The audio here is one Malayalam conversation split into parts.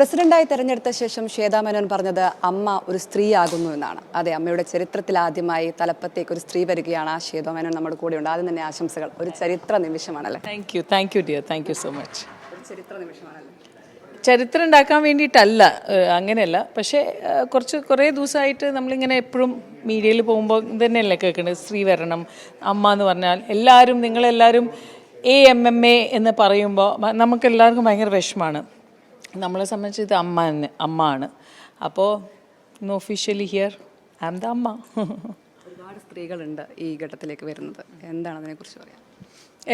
പ്രസിഡന്റായി തെരഞ്ഞെടുത്ത ശേഷം ശ്വേതാമേനോൻ പറഞ്ഞത് അമ്മ ഒരു സ്ത്രീയാകുന്നു എന്നാണ്. അതെ അമ്മയുടെ ചരിത്രത്തിൽ ആദ്യമായി തലപ്പത്തേക്ക് ഒരു സ്ത്രീ വരികയാണ് ആ ശ്വേതാമേനോൻ നമ്മുടെ കൂടെ ഉണ്ട് ആദ്യം തന്നെ ആശംസകൾ. ഒരു ചരിത്ര നിമിഷമാണല്ലേ? Thank you thank you dear thank you so much ചരിത്ര നിമിഷമാണല്ലേ? ചരിത്രം ഉണ്ടാക്കാൻ വേണ്ടിയിട്ടല്ല അങ്ങനെയല്ല. പക്ഷേ കുറച്ച് കുറേ ദിവസമായിട്ട് നമ്മളിങ്ങനെ എപ്പോഴും മീഡിയയിൽ പോകുമ്പോൾ ഇതന്നെയല്ലേ കേൾക്കുന്നത് സ്ത്രീ വരണം അമ്മ എന്ന് പറഞ്ഞാൽ എല്ലാവരും നിങ്ങളെല്ലാവരും എ എം എം എ എന്ന് പറയുമ്പോൾ നമുക്കെല്ലാവർക്കും ഭയങ്കര വിഷമാണ് നമ്മളെ സംബന്ധിച്ച് ഇത് അമ്മ തന്നെ അമ്മ ആണ് അപ്പോൾ ഇന്ന് officially here I am the Amma. ഒരുപാട് സ്ത്രീകളുണ്ട് ഈ ഘട്ടത്തിലേക്ക് വരുന്നത്. എന്താണ് അതിനെക്കുറിച്ച് പറയാം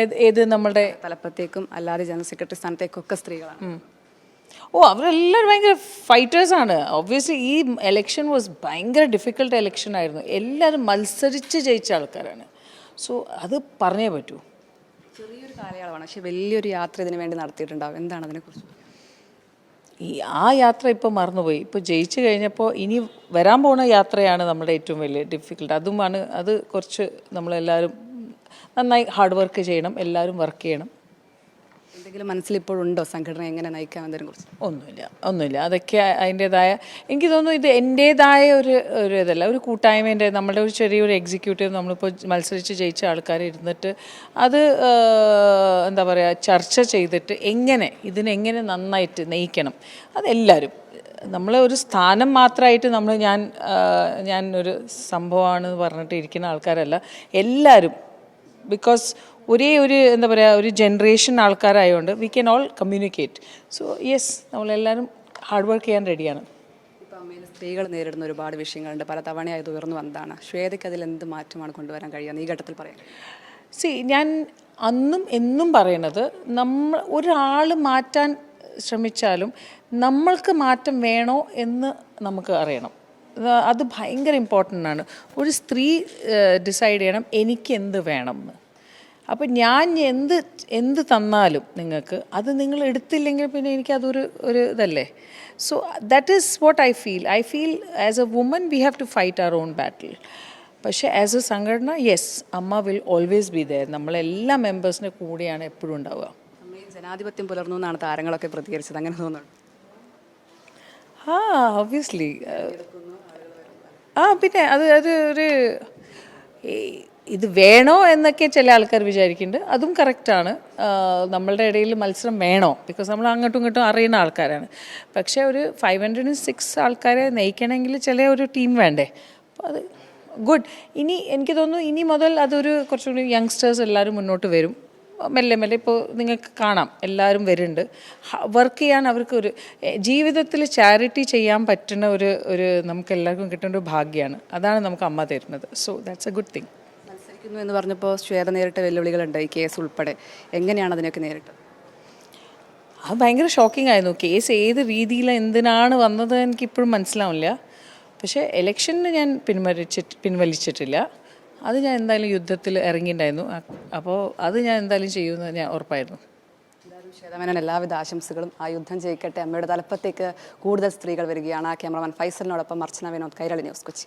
ഏത് ഏത് നമ്മളുടെ തലപ്പത്തേക്കും അല്ലാതെ ജനറൽ സെക്രട്ടറി സ്ഥാനത്തേക്കൊക്കെ സ്ത്രീകളാണ്. ഓ അവരെല്ലാവരും ഭയങ്കര ഫൈറ്റേഴ്സാണ് ഒബ്വിയസ്ലി ഈ എലക്ഷൻ വാസ് ഭയങ്കര ഡിഫിക്കൽട്ട് എലക്ഷൻ ആയിരുന്നു. എല്ലാവരും മത്സരിച്ച് ജയിച്ച ആൾക്കാരാണ്. സോ അത് പറഞ്ഞേ പറ്റൂ. ചെറിയൊരു കാലയളവാണ്. പക്ഷെ വലിയൊരു യാത്ര ഇതിനു വേണ്ടി നടത്തിയിട്ടുണ്ടാവും. എന്താണ് അതിനെക്കുറിച്ച് ഈ ആ യാത്ര ഇപ്പോൾ മറന്നുപോയി. ഇപ്പോൾ ജയിച്ചു കഴിഞ്ഞപ്പോൾ ഇനി വരാൻ പോകുന്ന യാത്രയാണ് നമ്മുടെ ഏറ്റവും വലിയ ഡിഫിക്കൽട്ട് അതുമാണ് അത് കുറച്ച് നമ്മളെല്ലാവരും നന്നായി ഹാർഡ് വർക്ക് ചെയ്യണം എല്ലാവരും വർക്ക് ചെയ്യണം. എന്തെങ്കിലും മനസ്സിലിപ്പോഴുണ്ടോ സംഘടന എങ്ങനെ നയിക്കാമെന്നതിനെ കുറിച്ച്? ഒന്നുമില്ല ഒന്നുമില്ല. അതൊക്കെ അതിന്റെതായ എനിക്ക് തോന്നുന്നു ഇത് എന്റേതായ ഒരു ഒരു ഇതല്ല ഒരു കൂട്ടായ്മേന്റെ നമ്മുടെ ഒരു ചെറിയൊരു എക്സിക്യൂട്ടീവ് നമ്മളിപ്പോൾ മത്സരിച്ച് ജയിച്ച ആൾക്കാർ ഇരുന്നിട്ട് അത് എന്താ പറയുക ചർച്ച ചെയ്തിട്ട് എങ്ങനെ ഇതിനെങ്ങനെ നന്നായിട്ട് നയിക്കണം അതെല്ലാവരും. നമ്മൾ ഒരു സ്ഥാനം മാത്രമായിട്ട് നമ്മൾ ഞാൻ ഞാൻ ഒരു സംഭവമാണെന്ന് പറഞ്ഞിട്ട് ഇരിക്കുന്ന ആൾക്കാരല്ല. എല്ലാവരും ബിക്കോസ് ഒരേ ഒരു എന്താ പറയുക ഒരു generation ആൾക്കാരായതുകൊണ്ട് we can all communicate so yes നമ്മളെല്ലാവരും ഹാർഡ് വർക്ക് ചെയ്യാൻ റെഡിയാണ് സ്ത്രീകൾ നേരിടുന്ന ഒരുപാട് വിഷയങ്ങളുണ്ട്. പല തവണയായി ഇത് ഉയർന്നു വന്നതാണ്. ശ്വേതയ്ക്ക് അതിൽ എന്ത് മാറ്റമാണ് കൊണ്ടുവരാൻ കഴിയുന്നത് ഈ ഘട്ടത്തിൽ പറയാം. സി ഞാൻ അന്നും എന്നും പറയണത് നമ്മൾ ഒരാൾ മാറ്റാൻ ശ്രമിച്ചാലും നമ്മൾക്ക് മാറ്റം വേണോ എന്ന് നമുക്ക് അറിയണം. അത് അത് ഭയങ്കര ഇമ്പോർട്ടന്റ് ആണ്. ഒരു സ്ത്രീ ഡിസൈഡ് ചെയ്യണം എനിക്ക് എന്ത് വേണം എന്ന്. അപ്പം ഞാൻ എന്ത് എന്ത് തന്നാലും നിങ്ങൾക്ക് അത് നിങ്ങൾ എടുത്തില്ലെങ്കിൽ പിന്നെ എനിക്കതൊരു ഒരു ഇതല്ലേ? So that is what I feel I feel as a woman we have to fight our own battle പക്ഷേ ആസ് എ സംഘടന yes AMMA will always be there നമ്മളെല്ലാ മെമ്പേഴ്സിന്റെ കൂടെയാണ് എപ്പോഴും ഉണ്ടാവുക. ജനാധിപത്യം പുലർന്നു എന്നാണ് താരങ്ങളൊക്കെ പ്രതികരിച്ചത്. അങ്ങനെ തോന്നുന്നു ആ ഒബ്വിയസ്ലി ആ പിന്നെ അത് അത് ഒരു ഇത് വേണോ എന്നൊക്കെ ചില ആൾക്കാർ വിചാരിക്കുന്നുണ്ട്. അതും കറക്റ്റാണ് നമ്മളുടെ ഇടയിൽ മത്സരം വേണോ? ബിക്കോസ് നമ്മൾ അങ്ങോട്ടും ഇങ്ങോട്ടും അറിയുന്ന ആൾക്കാരാണ്. പക്ഷേ ഒരു ഫൈവ് ഹൺഡ്രഡ് സിക്സ് ആൾക്കാരെ നയിക്കണമെങ്കിൽ ചില ഒരു ടീം വേണ്ടേ? അപ്പോൾ അത് ഗുഡ് ഇനി എനിക്ക് തോന്നുന്നു ഇനി മുതൽ അതൊരു കുറച്ചുകൂടി യങ്സ്റ്റേഴ്സ് എല്ലാവരും മുന്നോട്ട് വരും. മെല്ലെ മെല്ലെ ഇപ്പോൾ നിങ്ങൾക്ക് കാണാം. എല്ലാവരും വരുന്നുണ്ട്. വർക്ക് ചെയ്യാൻ അവർക്ക് ഒരു ജീവിതത്തിൽ ചാരിറ്റി ചെയ്യാൻ പറ്റുന്ന ഒരു ഒരു നമുക്ക് എല്ലാവർക്കും കിട്ടുന്ന ഒരു ഭാഗ്യമാണ്. അതാണ് നമുക്ക് അമ്മ തരുന്നത്. So that's a good thing മത്സരിക്കുന്നു എന്ന് പറഞ്ഞപ്പോൾ ശ്വേത നേരിട്ട വെല്ലുവിളികളുണ്ട് ഈ കേസ് ഉൾപ്പെടെ. എങ്ങനെയാണ് അതിനൊക്കെ നേരിട്ട് അത് ഭയങ്കര ഷോക്കിംഗ് ആയിരുന്നു. കേസ് ഏത് രീതിയിൽ എന്തിനാണ് വന്നത് എനിക്കിപ്പോഴും മനസ്സിലാവില്ല. പക്ഷേ ഇലക്ഷന് ഞാൻ പിൻവലിച്ചിട്ട് പിൻവലിച്ചിട്ടില്ല. അത് ഞാൻ എന്തായാലും യുദ്ധത്തിൽ ഇറങ്ങിയിട്ടുണ്ടായിരുന്നു. അപ്പോൾ അത് ഞാൻ എന്തായാലും ചെയ്യുമെന്ന് ഞാൻ ഉറപ്പായിരുന്നു. ശ്വേതമേനൻ എല്ലാവിധ ആശംസകളും. ആ യുദ്ധം ജയിക്കട്ടെ. അമ്മയുടെ തലപ്പത്തേക്ക് കൂടുതൽ സ്ത്രീകൾ വരികയാണ്. ആ ക്യാമറമാൻ ഫൈസലിനോടൊപ്പം അർച്ചന വിനോദ് കൈരളി ന്യൂസ് കൊച്ചി.